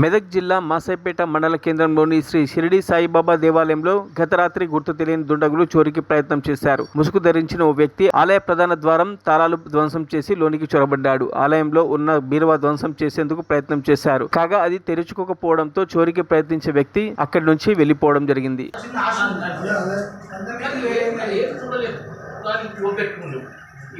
మెదక్ జిల్లా మాసైపేట మండల కేంద్రంలోని శ్రీ షిరిడి సాయిబాబా దేవాలయంలో గత రాత్రి గుర్తు తెలియని దుండగులు చోరీకి ప్రయత్నం చేశారు. ముసుగు ధరించిన ఓ వ్యక్తి ఆలయ ప్రధాన ద్వారం తాళాలు ధ్వంసం చేసి లోనికి చొరబడ్డాడు. ఆలయంలో ఉన్న బీరువా ధ్వంసం చేసేందుకు ప్రయత్నం చేశారు. కాగా అది తెరుచుకోకపోవడంతో చోరీకి ప్రయత్నించే వ్యక్తి అక్కడి నుంచి వెళ్ళిపోవడం జరిగింది.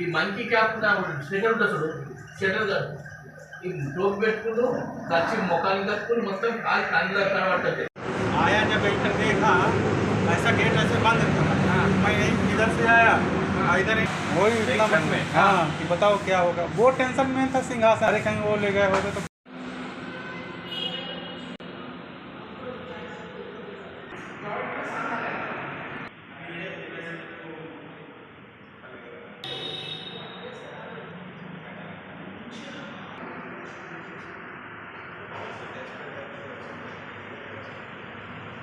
ఈ మంకీ క్యాప్ आया जब इधर देखा ऐसा गेट ऐसे बंद हाँ, मैं इधर से आया हाँ, इधर वही इतना मन में हाँ, हाँ कि बताओ क्या होगा। वो टेंशन में था सिंहासन। अरे कहीं वो ले गए होगा तो Thank you.